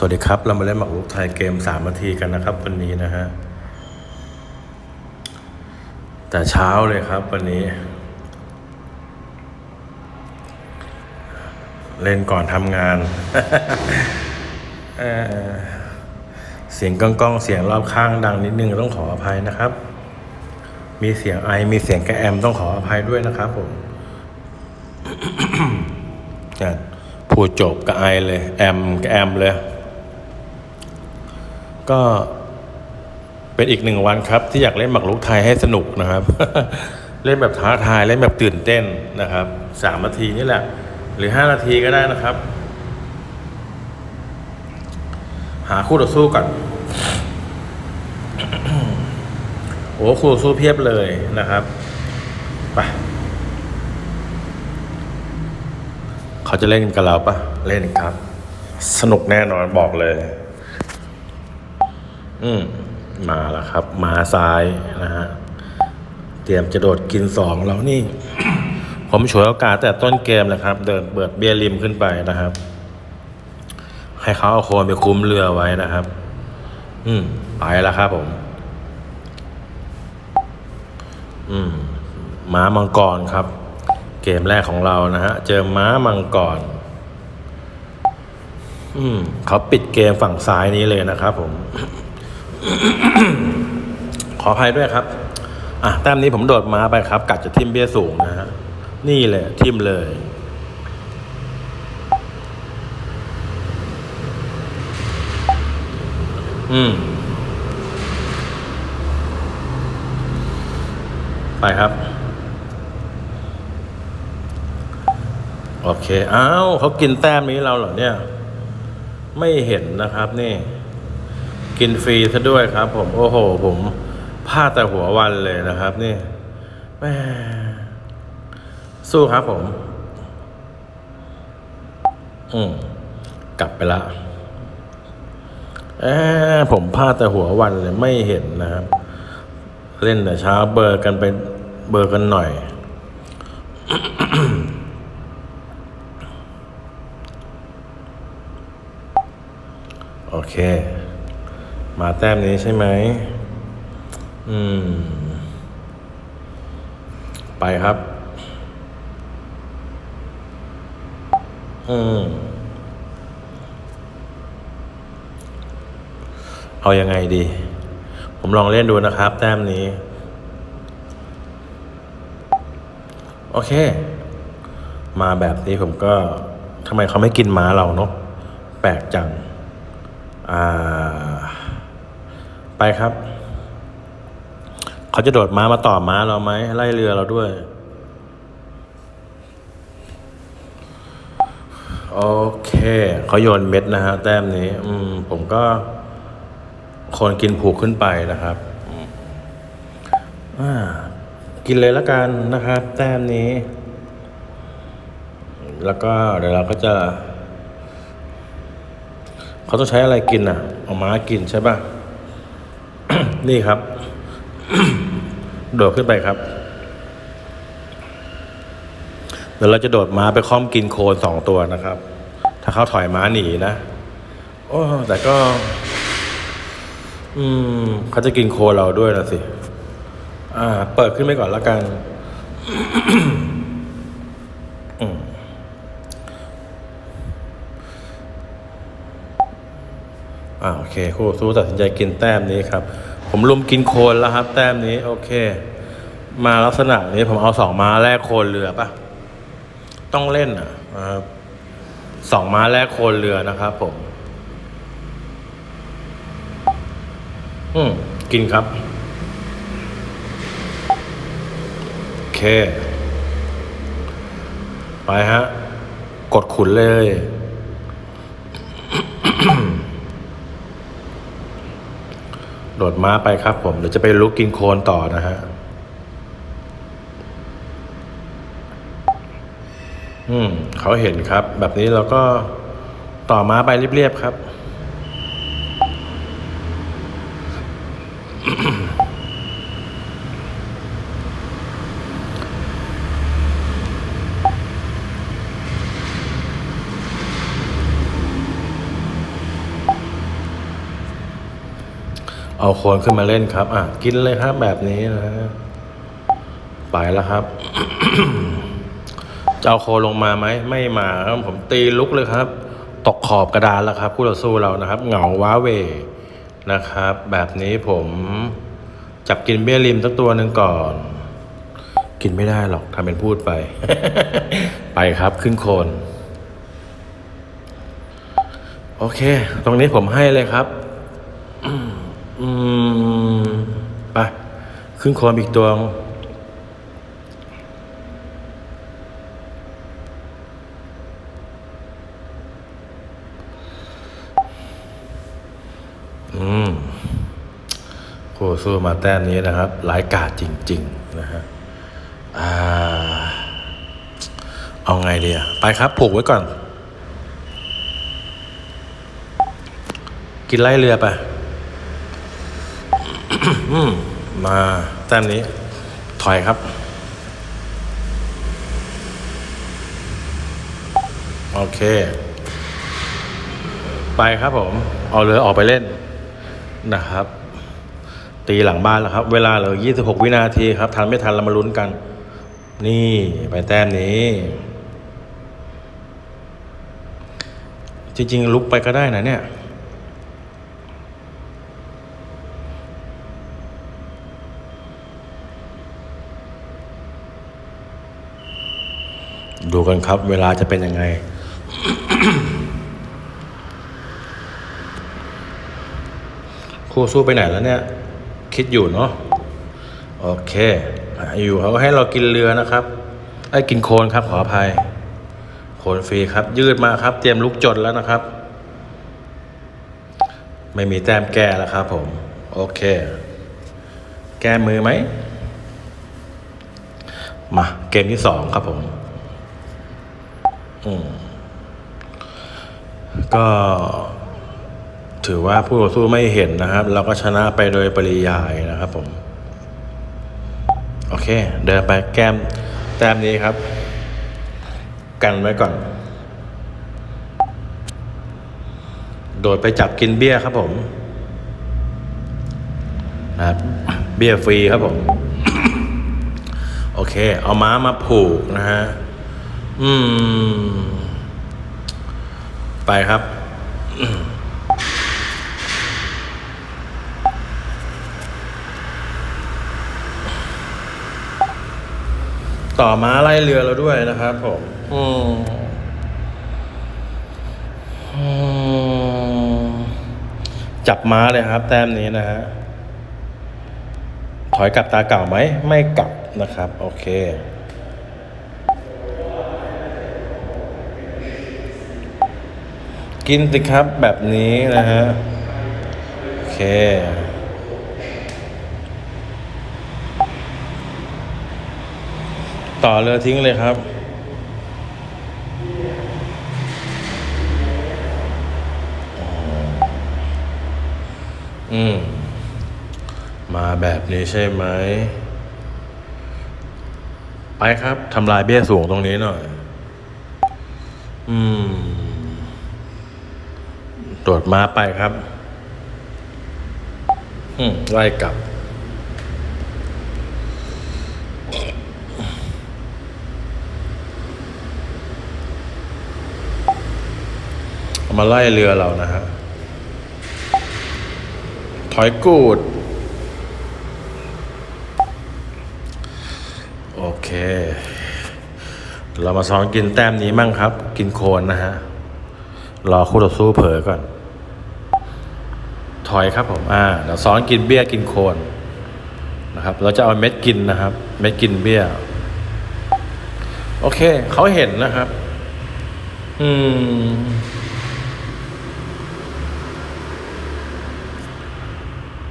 สวัสดีครับ เรามาเล่นหมากรุกไทยเกมสามนาทีกันนะครับ วันนี้นะฮะ แต่เช้าเลยครับ วันนี้ เล่นก่อนทำงาน เสียงก้องก้องเสียงรอบข้างดังนิดนึงต้องขออภัยนะครับ มีเสียงไอมีเสียงกระแอมต้องขออภัยด้วยนะครับผมจะพูดจบกับไอเลย แอมกับแอมเลย ก็เป็นอีกหนึ่งวันครับ ที่อยากเล่นหมากรุกไทยให้สนุกนะครับ เล่นแบบท้าทายเล่นแบบตื่นเต้นนะครับสามนาทีนี่แหละ หรือห้านาทีก็ได้นะครับ หาคู่ต่อสู้ก่อนโอ้คู่ต่อสู้เพียบเลยนะครับไปเขาจะเล่นกับเราปะเล่นครับ สนุกแน่นอนบอกเลย อืมมาแล้วครับ มาซ้ายนะฮะ เตรียมจะโดดกินสองแล้วนี่ ผมฉวยโอกาสแต่ต้นเกมนะครับ เดินเปิดเบียร์ริมขึ้นไปนะครับ ให้เขาเอาโคนไปคุ้มเรือไว้นะครับ อืม ไปแล้วครับผม อืมม้ามังกรครับ เกมแรกของเรานะฮะ เจอม้ามังกร อืมเขาปิดเกมฝั่งซ้ายนี้เลยนะครับผม ขออภัยด้วยครับ อะแต้มนี้ผมโดดมาไปครับกัดจะทิมเบี้ยสูงนะฮะนี่เลยทิมเลย อืม ไปครับ โอเค อ้าวเขากินแต้มนี้เราเหรอเนี่ย ไม่เห็นนะครับนี่ กินฟรีซะด้วยครับ ผมโอ้โห ผมพลาดแต่หัววันเลยนะครับ นี่แม่สู้ครับผม อืมกลับไปละเอะผมพลาดแต่หัววันเลยไม่เห็นนะครับ เล่นแต่เช้าเบอร์กันไปเบอร์กันหน่อย โอเค มาแต้มนี้ใช่ไหม อืม ไปครับ อืม เอายังไงดี ผมลองเล่นดูนะครับ แต้มนี้ โอเค มาแบบนี้ผมก็ทำไมเขาไม่กินม้าเราเนาะแปลกจัง อ่า ไปครับ เขาจะโดดม้ามาต่อม้าเราไหมไล่เรือเราด้วย โอเค เขาโยนเม็ดนะฮะ แต้มนี้ อืม ผมก็ คนกินผูกขึ้นไปนะครับอ่ากินเลยล้วกันนะครับ แต้มนี้ แล้วก็เดี๋ยวเราก็จะเขาต้องใช้อะไรกินอะ เอาม้ากินใช่ป่ะ นี่ครับ โดดขึ้นไปครับ เดี๋ยวเราจะโดดม้าไปค้อมกินโคลนสองตัวนะครับ ถ้าเขาถอยม้าหนีนะโอ้แต่ก็ อืมเขาจะกินโคลนเราด้วยนะสิ อ่า เปิดขึ้นไปก่อนแล้วกันอ่าโอเคคู่สู้ตัดสินใจกินแต้มนี้ครับ ผมลุมกินโคลนแล้วครับ แต้มนี้ โอเค มาลักษณะนี้ผมเอาสองม้าแรกโคลนเรือปะต้องเล่นอะนะครับสองม้าแรกโคลนเรือนะครับผม อืมกินครับ โอเค ไปฮะ กดขุนเลย โดดม้าไปครับผมเดี๋ยวจะไปลุกกินโคลนต่อนะฮะอืมเขาเห็นครับ แบบนี้เราก็ต่อม้าไปเรียบๆครับ เอาโคนขึ้นมาเล่นครับ อะ กินเลยครับแบบนี้นะไปแล้วครับจะเอาโคลงมาไหม ไม่มาครับผมตีลุกเลยครับ ตกขอบกระดานแล้วครับคู่ต่อสู้เรานะครับ เหงาว้าเวนะครับ แบบนี้ผมจับกินเบี้ยริมสักตัวหนึ่งก่อน กินไม่ได้หรอกทำเป็นพูดไป ไปครับขึ้นโคน โอเค ตรงนี้ผมให้เลยครับ อืมไปขึ้นโคนอีกตัวอืมโคสู้มาแต้มนี้นะครับ หลายกาดจริง ๆ นะฮะอ่า เอาไงดีอะไปครับผูกไว้ก่อน กินไล่เรือไป มาแต้มนี้ ถอยครับ โอเค ไปครับผม เอาเรือออกไปเล่นนะครับ ตีหลังบ้านแล้วครับ เวลาเหลือ 26 วินาทีครับ ทันไม่ทันเรามาลุ้นกัน นี่ไปแต้มนี้ จริง ๆ ลุกไปก็ได้นะเนี่ย ดูกันครับ เวลาจะเป็นยังไง คู่สู้ไปไหนแล้วเนี่ย คิดอยู่เนาะโอเค อยู่เขาก็ให้เรากินเรือนะครับไอ้กินโคลนครับ ขออภัย โคลนฟรีครับ ยืดมาครับ เตรียมลุกจดแล้วนะครับ ไม่มีแต้มแก้แล้วครับผม โอเค แก้มือไหมมาเกมที่สองครับผม ก็ถือว่าผู้ต่อสู้ไม่เห็นนะครับ เราก็ชนะไปโดยปริยายนะครับผม โอเค เดินไปแก้มแต้มนี้ครับ กันไว้ก่อน โดดไปจับกินเบี้ยครับผมนะครับเบี้ยฟรีครับผม โอเค เอาม้ามาผูกนะฮะ อืม ไปครับ ต่อม้าไล่เรือเราด้วยนะครับผมอืมอืมจับม้าเลยครับ แต้มนี้นะฮะ ถอยกลับตาเก่าไหม ไม่กลับนะครับ โอเค กินสิครับแบบนี้นะฮะ โอเค ต่อเรือทิ้งเลยครับอืม มาแบบนี้ใช่ไหม ไปครับทำลายเบี้ยสูงตรงนี้หน่อย อืม โดดม้าไปครับ อืมไล่กลับ มาไล่เรือเรานะฮะถอยกูด โอเค เรามาซ้อนกินแต้มนี้มั่งครับ กินโคนนะฮะ รอคู่ต่อสู้เผลอก่อน ถอยครับผมอ่าเดี๋ยวซ้อนกินเบี้ยกินโคนนะครับ เราจะเอาเม็ดกินนะครับ เม็ดกินเบี้ย โอเค เขาเห็นนะครับ อืม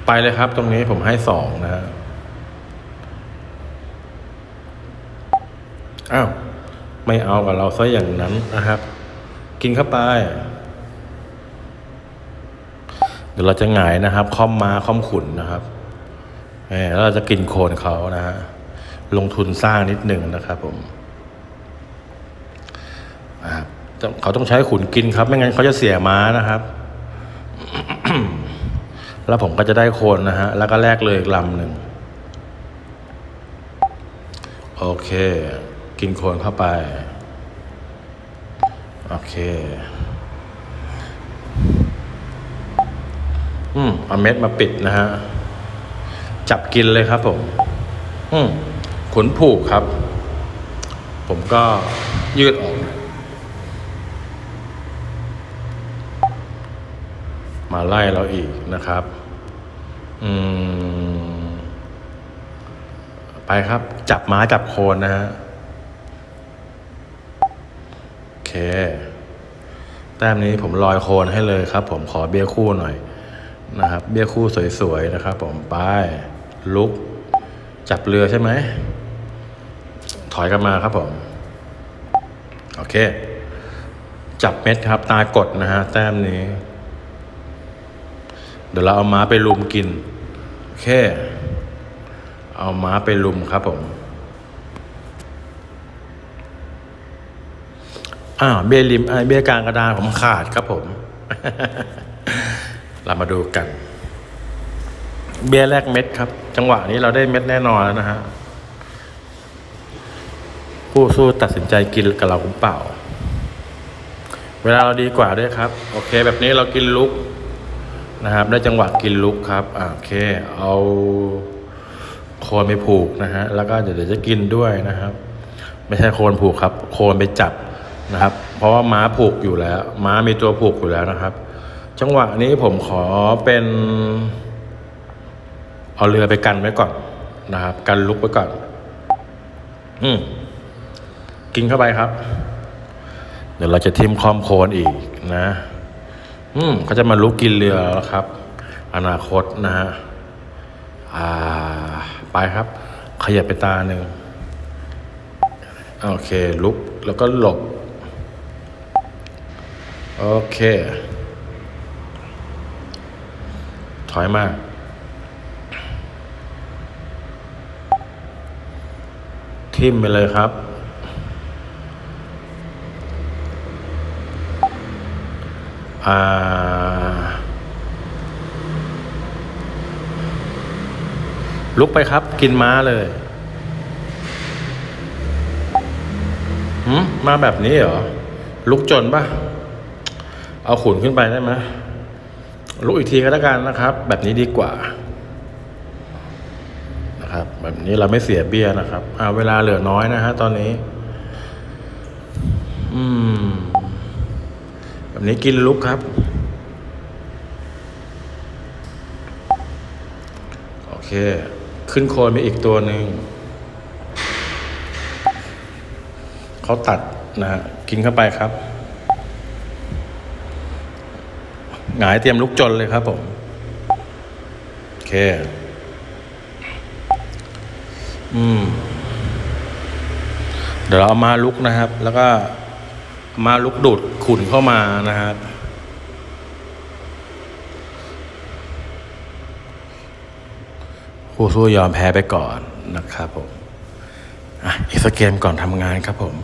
ไปเลยครับ ตรงนี้ผมให้สองนะฮะอ้าว ไม่เอากับเราซะอย่างนั้นนะครับ กินเข้าไป ดี๋ยวเราจะหงายนะครับ ค่อมมาค่อมขุนนะครับแล้วเราจะกินโคนเขานะฮะลงทุนสร้างนิดหนึ่งนะครับผมเขาต้องใช้ขุนกินครับ ไม่งั้นเขาจะเสียม้านะครับ แล้วผมก็จะได้โคนนะฮะ แล้วก็แลกเลยอีกลำหนึ่ง โอเค กินโคนเข้าไป โอเค อืมเอาเม็ดมาปิดนะฮะ จับกินเลยครับผม อืมขนผูกครับ ผมก็ยืดออก มาไล่เราอีกนะครับ อืม ไปครับ จับม้าจับโคนนะฮะ โอเค แต้มนี้ผมลอยโคนให้เลยครับ ผมขอเบี้ยคู่หน่อย นะครับ เบี้ยคู่สวยๆนะครับ ผมไปลุก จับเรือใช่ไหม ถอยกลันมาครับผม โอเค จับเม็ดครับ ตากดนะฮะ แต้มนี้ เดี๋ยวเราเอาม้าไปลุมกิน โอเค เอาม้าไปลุมครับผมอ้าวเบี้ยริมเบี้ยกลางกระดานผมขาดครับผม เรามาดูกัน เบี้ยแรกเม็ดครับ จังหวะนี้เราได้เม็ดแน่นอนแล้วนะฮะผู้สู้ตัดสินใจกินกับเราหรือเปล่า เวลาเราดีกว่าด้วยครับ โอเค แบบนี้เรากินลุกนะครับ ได้จังหวะกินลุกครับโอเค เอาโคนไปผูกนะฮะแล้วก็เดี๋ยวจะกินด้วยนะครับ ไม่ใช่โคนผูกครับ โคนไปจับนะครับ เพราะว่าม้าผูกอยู่แล้ว ม้ามีตัวผูกอยู่แล้วนะครับ จังหวะนี้ผมขอเป็น เอาเรือไปกันไว้ก่อนนะครับ กันลุกไว้ก่อน อืมกินเข้าไปครับ เดี๋ยวเราจะทิมคอมโคนอีกนะ อืมเขาจะมาลุกกินเรือแล้วครับ อนาคตนะฮะอ่า ไปครับ ขยับไปตาหนึ่งโอเค ลุกแล้วก็หลบ โอเค ถ อยมาทิมไปเลยครับ อ่า ลุกไปครับ กินม้าเลยหืมมาแบบนี้เหรอ ลุกจนปะเอาขุนขึ้นไปได้ไหม ลุกอีกทีก็แล้วกันนะครับ แบบนี้ดีกว่านะครับ แบบนี้เราไม่เสียเบี้ยนะครับอ่าเวลาเหลือน้อยนะฮะตอนนี้ อืม แบบนี้กินลุกครับโอเค ขึ้นโคนไปอีกตัวหนึ่งเขาตัดนะฮะกินเข้าไปครับ หงายเตรียมลุกจนเลยครับผม โอเค อืม เดี๋ยวเราเอามาลุกนะครับ แล้วก็มาลุกดูดขุนเข้ามานะครับผู้สู้ยอมแพ้ไปก่อนนะครับผม อะอีกสกเกมก่อนทำงานครับผม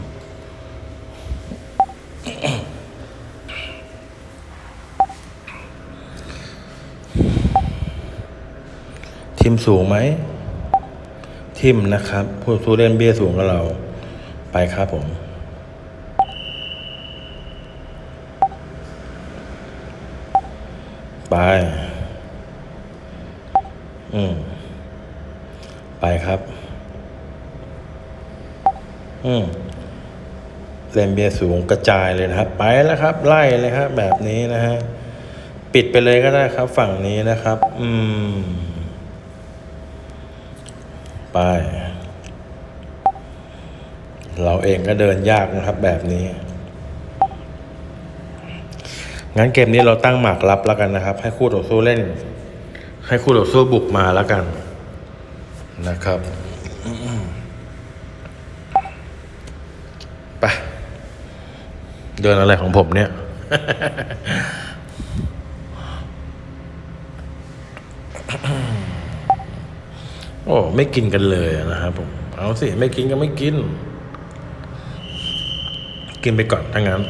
ทีมสูงไหม ทิมนะครับผู้สู้เล่นเบี้ยสูงกับเราไปครับผม ไป อืม ไปครับ อืมเล่นเบียสูงกระจายเลยนะครับ ไปแล้วครับ ไล่เลยครับแบบนี้นะฮะ ปิดไปเลยก็ได้ครับ ฝั่งนี้นะครับ อืม ไป เราเองก็เดินยากนะครับแบบนี้ งั้นเกมนี้เราตั้งหมากรับแล้วกันนะครับ ให้คู่ต่อสู้เล่น ให้คู่ต่อสู้บุกมาแล้วกันนะครับไปเดินอะไรของผมเนี่ย โอ้ไม่กินกันเลยนะครับผมเอาสิไม่กินก็ไม่กิน กินไปก่อนถ้างั้น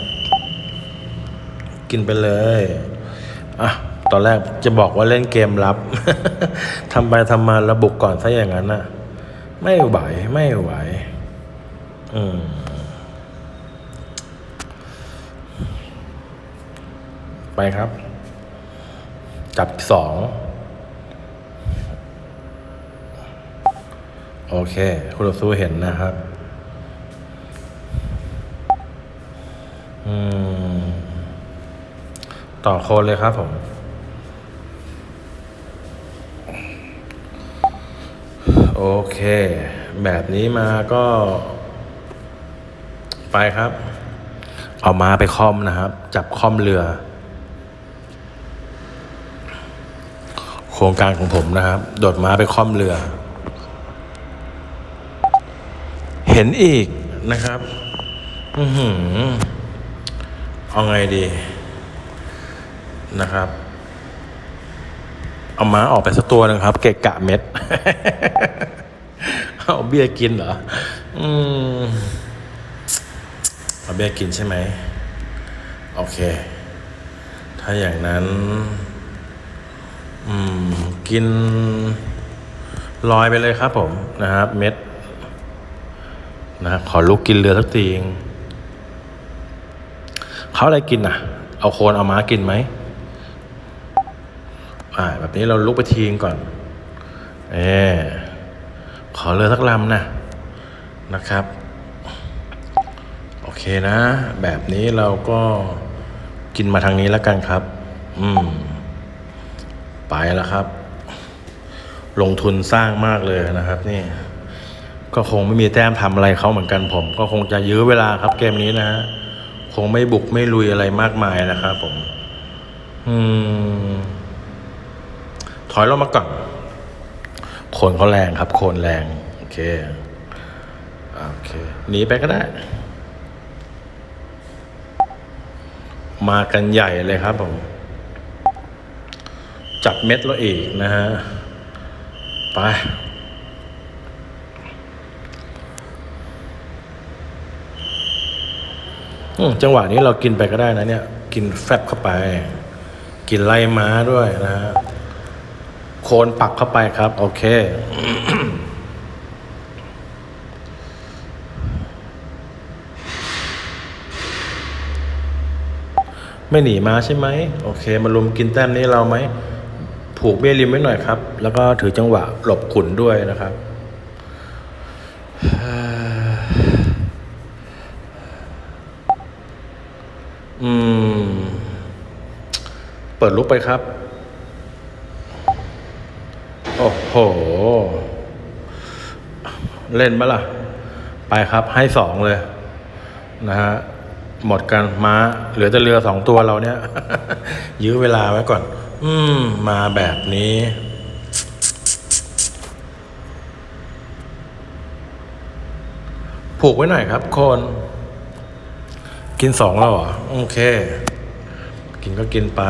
กินไปเลยอะตอนแรกจะบอกว่าเล่นเกมลับทำไปทำมาระบุกก่อนซะอย่างนั้นนะไม่ไหวไม่ไหวอืมไปครับ จับสอง โอเคคุณสู้เห็นนะครับ อืม ต่อโคนเลยครับผม โอเค แบบนี้มาก็ ไปครับ เอามาไปคอมนะครับ จับคอมเรือ โครงการของผมนะครับ โดดม้าไปคอมเรือ เห็นอีกนะครับ อือหือเอาไงดีนะครับ เอาม้าออกไปสักตัวหนึงครับ เกะกะเม็ด เอาเบี้ยกินเหรอ อืมเอาเบี้ยกินใช่ไหม โอเค ถ้าอย่างนั้น อืม กินลอยไปเลยครับผมนะครับ เม็ด นะขอลุกกินเรือสักทีเองเขาอะไรกินอะ เอาโคนเอาม้ากินไหมอ่าแบบนี้เราลุกไปทีงก่อนเออขอเรือสักลำนะนะครับ โอเคนะ แบบนี้เราก็กินมาทางนี้แล้วกันครับ อืม ไปแล้วครับ ลงทุนสร้างมากเลยนะครับ นี่ ก็คงไม่มีแต้มทำอะไรเขาเหมือนกันผม ก็คงจะยื้อเวลาครับเกมนี้นะฮะคงไม่บุกไม่ลุยอะไรมากมายนะครับผม อืม ถอยลงมาก่อนโคนเขาแรงครับ โคนแรง โอเคโอเคหนีไปก็ได้ มากันใหญ่เลยครับผม จับเม็ดเราอีกนะฮะ ไป อืม จังหวะนี้เรากินไปก็ได้นะเนี่ย กินแฟบเข้าไป กินไล่ม้าด้วยนะฮะโคนปักเข้าไปครับ โอเค ไม่หนีมาใช่ไหมโอเค มาลุมกินแต้มนี้เราไหมผูกเบี้ยริมไว้หน่อยครับ แล้วก็ถือจังหวะหลบขุนด้วยนะครับ อืม เปิดลุกไปครับ โอ้โห เล่นมาล่ะ ไปครับให้สองเลย นะฮะ หมดกันม้า เหลือแต่เรือสองตัวเราเนี่ย ยื้อเวลาไว้ก่อน อืม มาแบบนี้ผูกไว้หน่อยครับคน กินสองแล้วเหรอ โอเค กินก็กินไป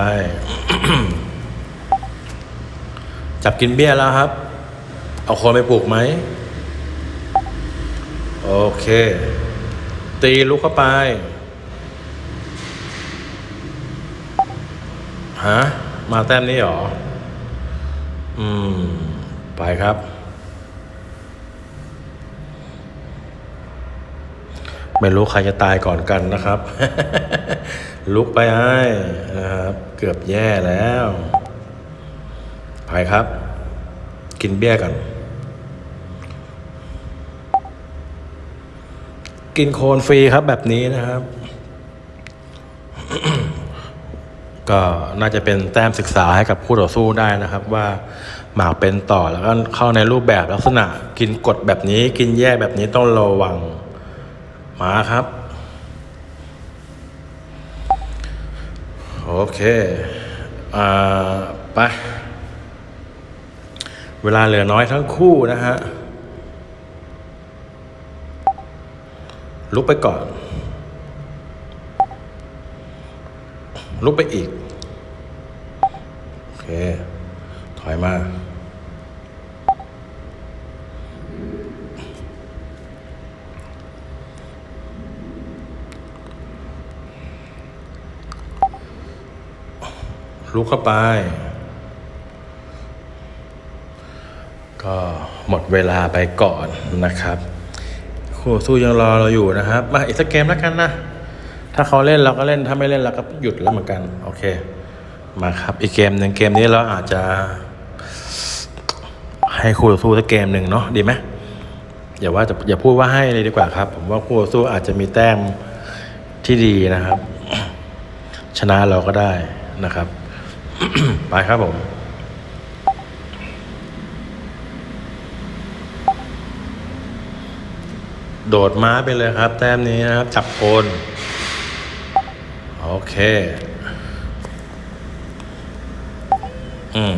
จับกินเบี้ยแล้วครับ เอาโคนไปปลูกไหม โอเค ตีลุกเข้าไปฮะมาแต้มนี้เหรอ อืม ไปครับ ไม่รู้ใครจะตายก่อนกันนะครับ ลุกไปไอ้นะครับ เกือบแย่แล้วไปครับ กินเบี้ยกัน กินโคนฟรีครับแบบนี้นะครับ ก็น่าจะเป็นแต้มศึกษาให้กับคู่ต่อสู้ได้นะครับว่าหมากเป็นต่อแล้วก็เข้าในรูปแบบลักษณะ กินกดแบบนี้ กินแยกแบบนี้ต้องระวัง มาครับ โอเค อ่า ไป เวลาเหลือน้อยทั้งคู่นะฮะ ลุกไปก่อน ลุกไปอีก โอเค ถอยมา ลุกเข้าไป ก็หมดเวลาไปก่อนนะครับคู่สู้ยังรอเราอยู่นะครับ มาอีกสักเกมแล้วกันนะ ถ้าเขาเล่นเราก็เล่นถ้าไม่เล่นเราก็หยุดแล้วเหมือนกัน โอเค มาครับอีกเกมหนึ่งเกมนี้เราอาจจะ ให้คู่สู้สักเกมหนึ่งเนาะดีไหมอย่าว่าจะอย่าพูดว่าให้เลยดีกว่าครับ ผมว่าคู่สู้อาจจะมีแต้มที่ดีนะครับ ชนะเราก็ได้นะครับ ไปครับผมโดดม้าไปเลยครับ แต้มนี้นะครับ จับโคนโอเค อืม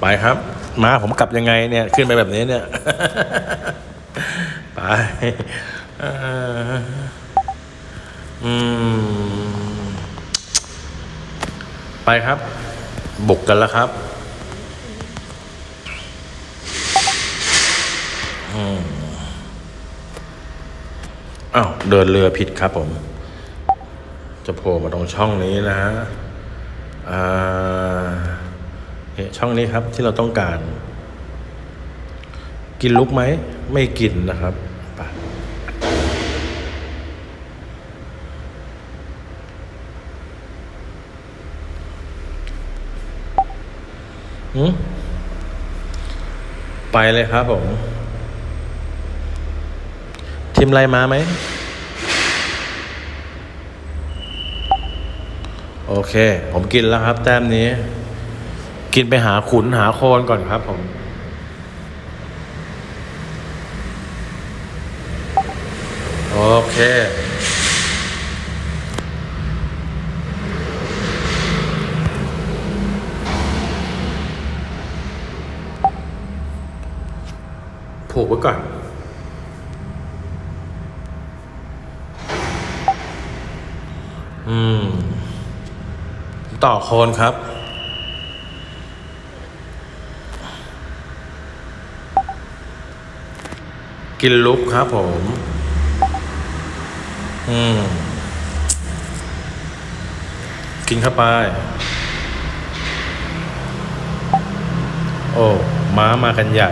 ไปครับ ม้าผมกลับยังไงเนี่ย ขึ้นไปแบบนี้เนี่ย ไปอืม ไปครับ บุกกันแล้วครับ อ้าว เดินเรือผิดครับผม จะโผล่มาตรงช่องนี้นะฮะอ่าเนี่ยช่องนี้ครับที่เราต้องการ กินลุกไหม ไม่กินนะครับ ไปหืมไปเลยครับผม ทีมไรมาไหม โอเค ผมกินแล้วครับ แต้มนี้ กินไปหาขุนหาโคนก่อนครับผมโอเค ผูกไว้ก่อน อืม ต่อโคนครับกินลุกครับผม อืม กินเข้าไป โอ้ ม้ามากันใหญ่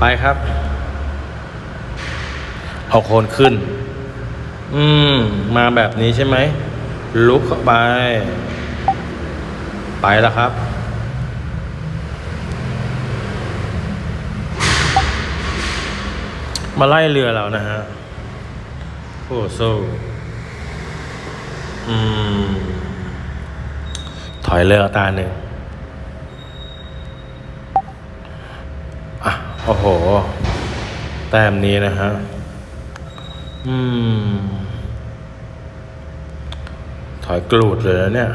ไปครับ เอาโคนขึ้น อืม มาแบบนี้ใช่ไหม ลุกเข้าไป ไปแล้วครับ มาไล่เรือเรานะฮะ โอ้โซอืม ถอยเรือตาหนึ่งอะ โอ้โห แต้มนี้นะฮะ อืม ถอยกรูดเลยนะเนี่ย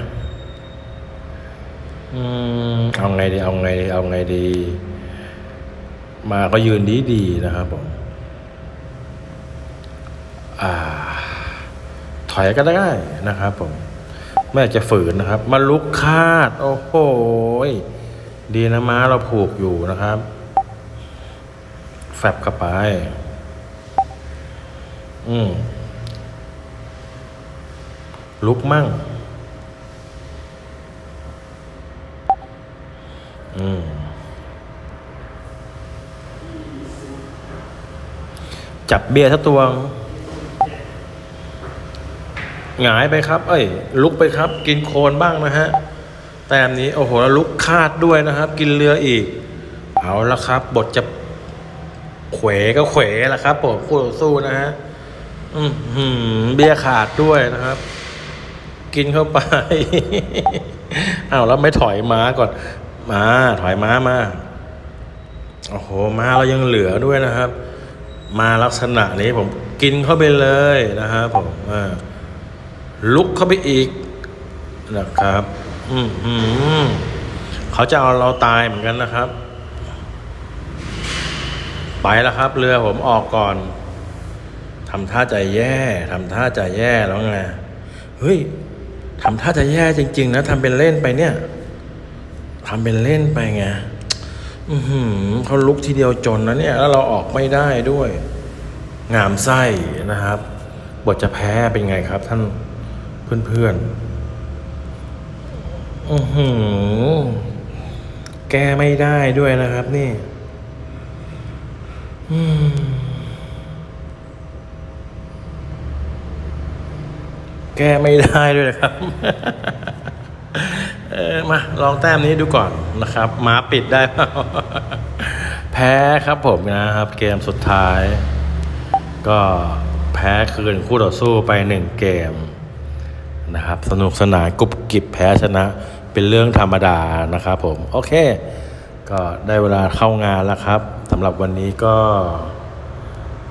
อืม เอาไงดี เอาไงดี เอาไงดี มาก็ยืนดีดีนะครับผม อ่า ถอยก็ได้นะครับผม ไม่อยากจะฝืนนะครับ มาลุกคาด โอ้โห ดีนะม้าเราผูกอยู่นะครับ แฟบเข้าไป อืมลุกมั่ง อืมจับเบียร์ทักตวงหงายไปครับ เอ้ย ลุกไปครับ กินโคลนบ้างนะฮะ แต้มนี้ โอ้โหแล้วลุกคาดด้วยนะครับ กินเรืออีก เอาละครับ บทจะ เขวก็เขวละครับผมคู่ต่อสู้นะฮะอือหือเบียขาดด้วยนะครับ กินเข้าไปอ้าวแล้วไม่ถอยม้าก่อน มาถอยม้ามาโอ้โหม้าเรายังเหลือด้วยนะครับ มาลักษณะนี้ผมกินเข้าไปเลยนะครับผมอ่าลุกเข้าไปอีกนะครับ อืมเขาจะเอาเราตายเหมือนกันนะครับ ไปแล้วครับ เรือผมออกก่อนทำท่าใจแย่ทำท่าใจแย่แล้วไงเฮ้ยทำท่าจะแย่จริง ๆ นะทำเป็นเล่นไปเนี่ยทำเป็นเล่นไปไงอือหือเขาลุกทีเดียวจนนะเนี่ย แล้วเราออกไม่ได้ด้วย งามไส้นะครับ บทจะแพ้เป็นไงครับ ท่านเพื่อนๆอือหือ แก้ไม่ได้ด้วยนะครับ นี่ แก้ไม่ได้ด้วยนะครับ เออมาลองแต้มนี้ดูก่อนนะครับม้าปิดได้เปล่าแพ้ครับผมนะครับ เกมสุดท้าย ก็แพ้คืนคู่ต่อสู้ไปหนึ่งเกมนะครับ สนุกสนานกุบกิบแพ้ชนะ เป็นเรื่องธรรมดานะครับผม โอเค ก็ได้เวลาเข้างานแล้วครับ สำหรับวันนี้ก็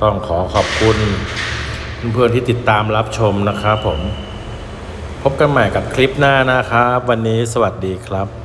ต้องขอขอบคุณเพื่อนๆที่ติดตามรับชมนะครับผม พบกันใหม่กับคลิปหน้านะครับ วันนี้สวัสดีครับ